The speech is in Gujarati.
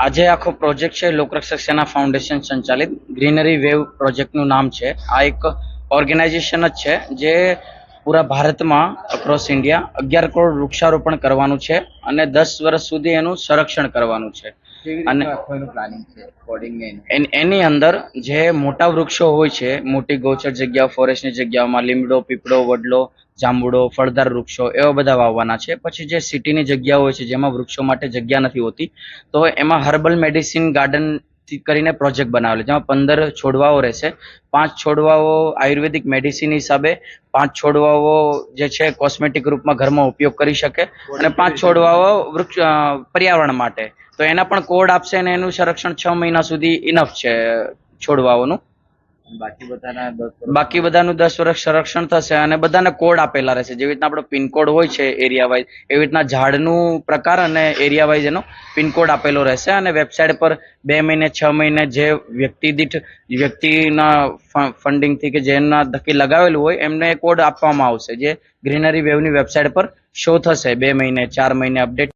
આજે આખો પ્રોજેક્ટ છે લોકરક્ષક સેના ફાઉન્ડેશન સંચાલિત. ગ્રીનરી વેવ પ્રોજેક્ટનું નામ છે. આ એક ઓર્ગેનાઇઝેશન જ છે જે પૂરા ભારતમાં અક્રોસ ઇન્ડિયા અગિયાર કરોડ વૃક્ષારોપણ કરવાનું છે અને દસ વર્ષ સુધી એનું સંરક્ષણ કરવાનું છે. અને- એની અંદર જે મોટા વૃક્ષો હોય છે મોટી ગૌચર જગ્યા ફોરેસ્ટની જગ્યાઓમાં લીમડો પીપળો વડલો જાંબુડો ફળદાર વૃક્ષો એવા બધા વાવવાના છે. પછી જે સિટીની જગ્યાઓ હોય છે જેમાં વૃક્ષો માટે જગ્યા નથી હોતી તો એમાં હર્બલ મેડિસિન ગાર્ડન કરીને પ્રોજેક્ટ બનાવેલો જેમાં પંદર છોડવાઓ રહેશે. પાંચ છોડવાઓ આયુર્વેદિક મેડિસિન હિસાબે પાંચ છોડવાઓ જે છે કોસ્મેટિક રૂપમાં ઘરમાં ઉપયોગ કરી શકે અને પાંચ છોડવાઓ વૃક્ષ પર્યાવરણ માટે. તો એના પણ કોડ આપશે અને એનું સંરક્ષણ છ મહિના સુધી ઇનફ છે છોડવાઓનું. બાકી બધાના દસ વર્ષ સંરક્ષણ થશે અને બધાને કોડ આપેલા રહેશે. જેવી રીતના આપણો પિનકોડ હોય છે એરિયા વાઇઝ, એવી રીતના ઝાડનું પ્રકાર અને એરિયા વાઇઝ એનો પિનકોડ આપેલો રહેશે અને વેબસાઇટ પર બે મહિને, છ મહિને જે વ્યક્તિ દીઠ, વ્યક્તિના ફંડિંગથી કે જેના ધકી લગાવેલું હોય, એમને કોડ આપવામાં આવશે. જે ગ્રીનરી વેવની વેબસાઇટ પર શો થશે બે મહિને, ચાર મહિને અપડેટ